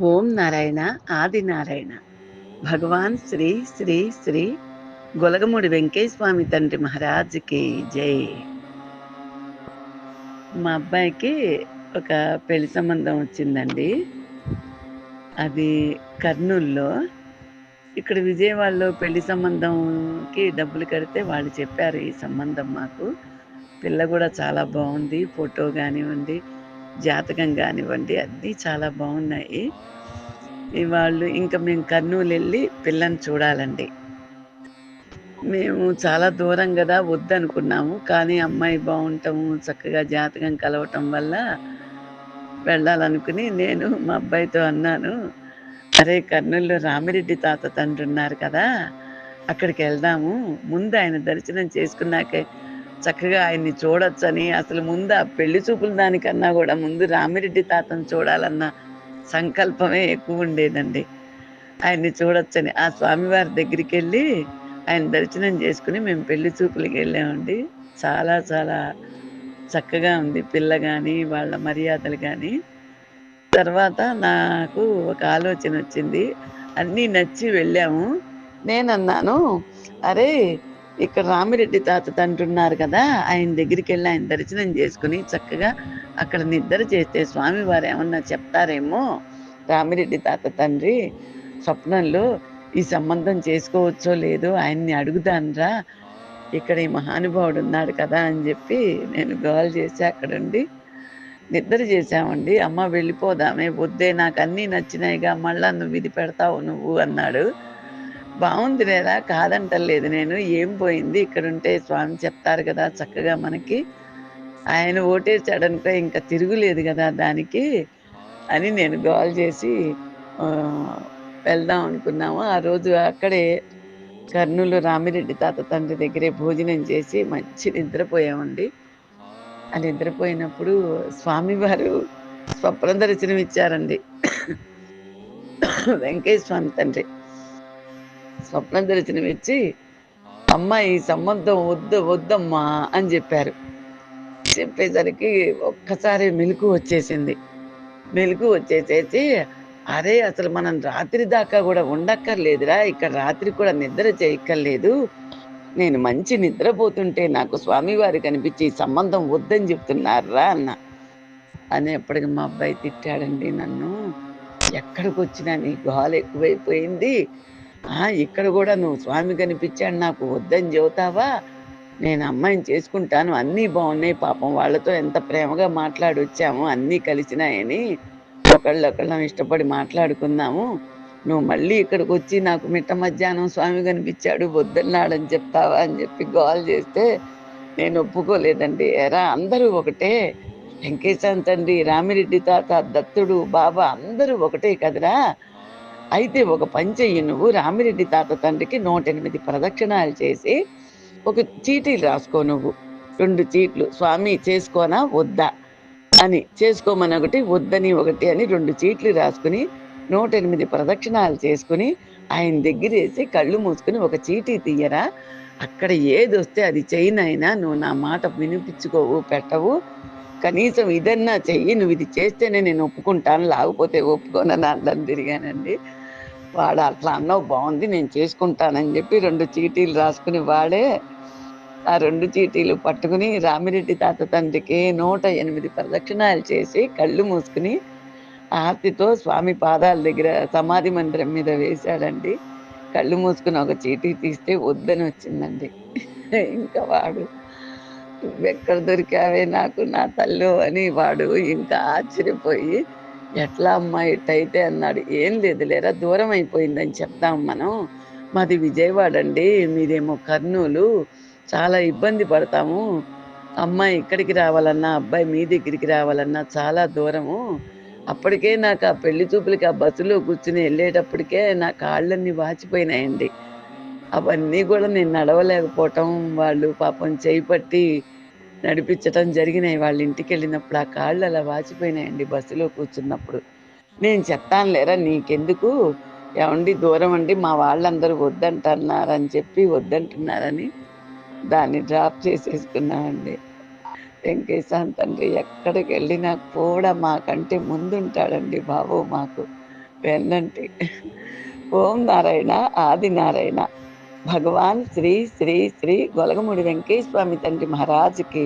ఓం నారాయణ ఆది నారాయణ. భగవాన్ శ్రీ శ్రీ శ్రీ గొలగముడి వెంకటస్వామి తండ్రి మహారాజ్కి జై. మా అబ్బాయికి ఒక పెళ్ళి సంబంధం వచ్చిందండి. అది కర్నూల్లో. ఇక్కడ విజయవాడలో పెళ్ళి సంబంధంకి డబ్బులు కడితే వాళ్ళు చెప్పారు ఈ సంబంధం మాకు. పిల్ల కూడా చాలా బాగుంది ఫోటో కానివ్వండి జాతకం కానివ్వండి అన్నీ చాలా బాగున్నాయి. వాళ్ళు ఇంకా మేము కర్నూలు వెళ్ళి పిల్లని చూడాలండి. మేము చాలా దూరం కదా వద్దనుకున్నాము. కానీ అమ్మాయి బాగుంటాము చక్కగా జాతకం కలవటం వల్ల వెళ్ళాలనుకుని నేను మా అబ్బాయితో అన్నాను అరే కర్నూలులో రామిరెడ్డి తాత తండ్రి ఉన్నారు కదా అక్కడికి వెళ్దాము. ముందు ఆయన దర్శనం చేసుకున్నాకే చక్కగా ఆయన్ని చూడొచ్చని అసలు ముందు ఆ పెళ్ళి చూపుల దానికన్నా కూడా ముందు రామిరెడ్డి తాతను చూడాలన్న సంకల్పమే ఎక్కువ ఉండేదండి. ఆయన్ని చూడొచ్చని. ఆ స్వామివారి దగ్గరికి వెళ్ళి ఆయన దర్శనం చేసుకుని మేము పెళ్ళి చూపులకి వెళ్ళామండి. చాలా చాలా చక్కగా ఉంది. పిల్ల కానీ వాళ్ళ మర్యాదలు కానీ తర్వాత నాకు ఒక ఆలోచన వచ్చింది. అన్నీ నచ్చి వెళ్ళాము. నేనన్నాను అరే ఇక్కడ రామిరెడ్డి తాత తండ్రి ఉన్నారు కదా ఆయన దగ్గరికి వెళ్ళి ఆయన దర్శనం చేసుకుని చక్కగా అక్కడ నిద్ర చేస్తే స్వామివారు ఏమన్నా చెప్తారేమో? రామిరెడ్డి తాత తండ్రి స్వప్నంలో ఈ సంబంధం చేసుకోవచ్చో లేదో ఆయన్ని అడుగుతానరా. ఇక్కడ ఈ మహానుభావుడు ఉన్నాడు కదా అని చెప్పి నేను గోల్ చేసి అక్కడుండి నిద్ర చేశామండి. అమ్మ వెళ్ళిపోదామే వద్దే నాకు అన్నీ నచ్చినాయిగా మళ్ళా నువ్వు ఇది పెడతావు నువ్వు అన్నాడు. బాగుంది లేదా కాదంటలేదు. నేను ఏం పోయింది? ఇక్కడ ఉంటే స్వామి చెప్తారు కదా చక్కగా మనకి. ఆయన ఓటేసాడనుకో ఇంకా తిరుగులేదు కదా దానికి అని నేను గోల్ చేసి వెళ్దాం అనుకున్నాము. ఆ రోజు అక్కడే కర్నూలు రామిరెడ్డి తాత తండ్రి దగ్గరే భోజనం చేసి మంచి నిద్రపోయామండి. ఆ నిద్రపోయినప్పుడు స్వామివారు స్వప్న దర్శనం ఇచ్చారండి వెంకయ్య స్వామి తండ్రి. స్వప్న దర్శనం ఇచ్చి అమ్మ ఈ సంబంధం వద్దు వద్దమ్మా అని చెప్పారు. చెప్పేసరికి ఒక్కసారి మెలకు వచ్చేసింది. మెలకు వచ్చేసేసి అరే అసలు మనం రాత్రి దాకా కూడా ఉండక్కర్లేదురా ఇక్కడ రాత్రి కూడా నిద్ర చేయక్కర్లేదు. నేను మంచి నిద్రపోతుంటే నాకు స్వామివారు కనిపించి సంబంధం వద్దని చెప్తున్నారా అన్న. అనేప్పటికి మా అబ్బాయి తిట్టాడండి నన్ను. ఎక్కడికి వచ్చినా నీ గాలు ఎక్కువైపోయింది. ఇక్కడ కూడా నువ్వు స్వామి కనిపించాడు నాకు వద్దని చెబుతావా? నేను అమ్మాయిని చేసుకుంటాను అన్నీ బాగున్నాయి పాపం వాళ్ళతో ఎంత ప్రేమగా మాట్లాడి వచ్చాము అన్నీ కలిసినాయని ఒకళ్ళొకళ్ళం ఇష్టపడి మాట్లాడుకుందాము. నువ్వు మళ్ళీ ఇక్కడికి వచ్చి నాకు మిట్ట మధ్యాహ్నం స్వామి కనిపించాడు వద్దన్నాడని చెప్తావా అని చెప్పి గోల్ చేస్తే నేను ఒప్పుకోలేదండి. ఎరా అందరూ ఒకటే. వెంకటేశ్వర తండ్రి రామిరెడ్డి తాత దత్తుడు బాబా అందరూ ఒకటే కదరా? అయితే ఒక పని చెయ్యి నువ్వు రామిరెడ్డి తాత తండ్రికి నూట ఎనిమిది ప్రదక్షిణాలు చేసి ఒక చీటీలు రాసుకో నువ్వు. రెండు చీట్లు స్వామి చేసుకోనా? వద్దా? అని. చేసుకోమని ఒకటి వద్దని ఒకటి అని రెండు చీట్లు రాసుకుని నూట ఎనిమిది ప్రదక్షిణాలు చేసుకుని ఆయన దగ్గర వేసి కళ్ళు మూసుకుని ఒక చీటీ తీయరా? అక్కడ ఏది వస్తే అది అయినా నువ్వు నా మాట వినిపించుకోవు పెట్టవు. కనీసం ఇదన్నా చెయ్యి నువ్వు ఇది చేస్తేనే నేను ఒప్పుకుంటాను లేకపోతే ఒప్పుకోనని అడ్డం తిరిగానండి. వాడు అట్లా అన్నావు బాగుంది నేను చేసుకుంటానని చెప్పి రెండు చీటీలు రాసుకుని వాడే ఆ రెండు చీటీలు పట్టుకుని రామిరెడ్డి తాత తండ్రికి నూట ఎనిమిది ప్రదక్షిణాలు చేసి కళ్ళు మూసుకుని ఆర్తితో స్వామి పాదాల దగ్గర సమాధి మందిరం మీద వేశాడండి. కళ్ళు మూసుకుని ఒక చీటీ తీస్తే వద్దని వచ్చిందండి. ఇంకా వాడు ఎక్కడ దొరికావే నాకు నా తల్లు అని వాడు ఇంకా ఆశ్చర్యపోయి ఎట్లా అమ్మా ఇట్టయితే అన్నాడు. ఏం లేదు లేరా దూరం అయిపోయిందని చెప్తాం మనం. మాది విజయవాడ అండి మీదేమో కర్నూలు. చాలా ఇబ్బంది పడతాము. అమ్మాయి ఇక్కడికి రావాలన్నా అబ్బాయి మీ దగ్గరికి రావాలన్నా చాలా దూరము. అప్పటికే నాకు ఆ పెళ్ళి చూపులకి ఆ బస్సులో కూర్చుని వెళ్ళేటప్పటికే నా కాళ్ళన్నీ వాచిపోయినాయండి. అవన్నీ కూడా నేను నడవలేకపోవటం. వాళ్ళు పాపం చేయి పట్టి నడిపించటం జరిగినాయి. వాళ్ళ ఇంటికి వెళ్ళినప్పుడు ఆ కాళ్ళు అలా వాచిపోయినాయండి బస్సులో కూర్చున్నప్పుడు. నేను చెప్తాను లేరా నీకెందుకు? ఏమండి దూరం అండి మా వాళ్ళందరూ వద్దంటున్నారని చెప్పి వద్దంటున్నారని దాన్ని డ్రాప్ చేసేసుకున్నామండి. వెంకటేశ్వర తండ్రి ఎక్కడికి వెళ్ళినా కూడా మాకంటే ముందుంటాడండి బాబు మాకు. వెన్నంటే ఓం నారాయణ ఆది నారాయణ. భగవాన్ శ్రీ శ్రీ శ్రీ గొలగముడి వెంకటేశ్వర స్వామి తండ్రి మహారాజుకి.